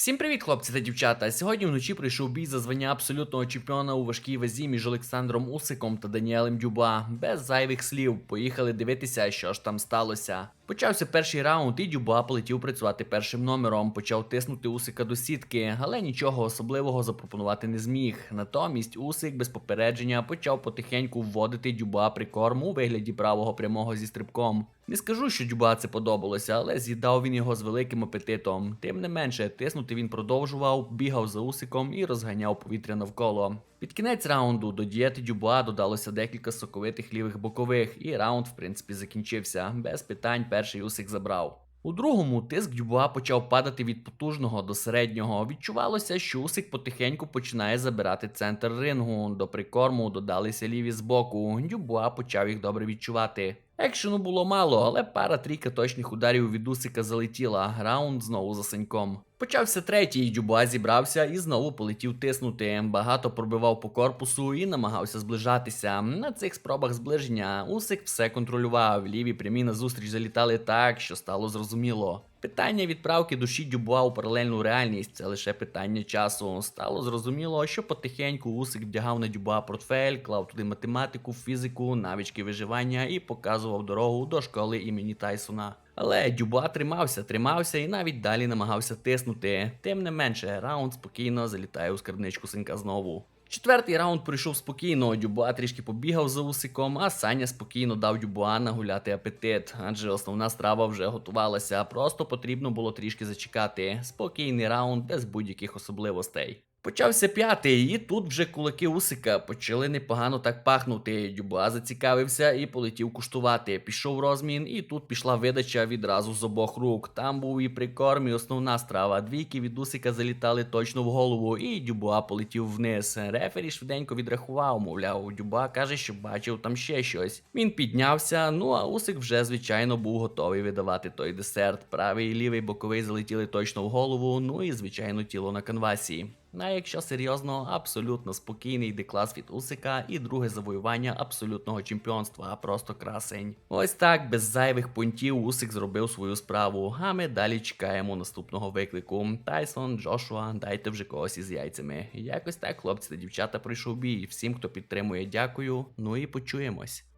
Всім привіт, хлопці та дівчата. Сьогодні вночі прийшов бій за звання абсолютного чемпіона у важкій вазі між Олександром Усиком та Даніелем Дюба. Без зайвих слів. Поїхали дивитися, що ж там сталося. Почався перший раунд, і Дюба полетів працювати першим номером. Почав тиснути Усика до сітки, але нічого особливого запропонувати не зміг. Натомість Усик без попередження почав потихеньку вводити Дюба прикорм у вигляді правого прямого зі стрибком. Не скажу, що Дюба це подобалося, але з'їдав він його з великим апетитом. Тим не менше, тиснути він продовжував, бігав за усиком і розганяв повітря навколо. Під кінець раунду до дієти Дюбуа додалося декілька соковитих лівих бокових, і раунд, в принципі, закінчився. Без питань перший усик забрав. У другому тиск Дюбуа почав падати від потужного до середнього. Відчувалося, що Усик потихеньку починає забирати центр рингу. До прикорму додалися ліві з боку. Дюбуа почав їх добре відчувати. Екшену було мало, але пара трійка точних ударів від Усика залетіла. Раунд знову за Саньком. Почався третій, Дюбуа зібрався і знову полетів тиснути. Багато пробивав по корпусу і намагався зближатися. На цих спробах зближення Усик все контролював. Ліві прямі назустріч залітали так, що стало зрозуміло. Питання відправки душі Дюбуа у паралельну реальність це лише питання часу. Стало зрозуміло, що потихеньку Усик вдягав на Дюбуа портфель, клав туди математику, фізику, навички виживання і показував дорогу до школи імені Тайсона. Але Дюбуа тримався, тримався і навіть далі намагався тиснути. Тим не менше, раунд спокійно залітає у скарбничку синка знову. Четвертий раунд пройшов спокійно. Дюбуа трішки побігав за усиком, а Саня спокійно дав Дюбуа нагуляти апетит, адже основна страва вже готувалася. Просто потрібно було трішки зачекати. Спокійний раунд без будь-яких особливостей. Почався п'ятий, і тут вже кулаки Усика почали непогано так пахнути. Дюбуа зацікавився і полетів куштувати. Пішов розмін, і тут пішла видача відразу з обох рук. Там був і прикорм, і основна страва. Двійки від Усика залітали точно в голову, і Дюбуа полетів вниз. Рефері швиденько відрахував, мовляв, Дюбуа каже, що бачив там ще щось. Він піднявся, ну а Усик вже, звичайно, був готовий видавати той десерт. Правий і лівий боковий залетіли точно в голову, ну і звичайно тіло на канвасі. А якщо серйозно, абсолютно спокійний деклас від Усика і друге завоювання абсолютного чемпіонства, просто красень. Ось так, без зайвих пунктів Усик зробив свою справу. А ми далі чекаємо наступного виклику. Тайсон, Джошуа, дайте вже когось із яйцями. Якось так, хлопці та дівчата, пройшов бій. Всім, хто підтримує, дякую. Ну і почуємось.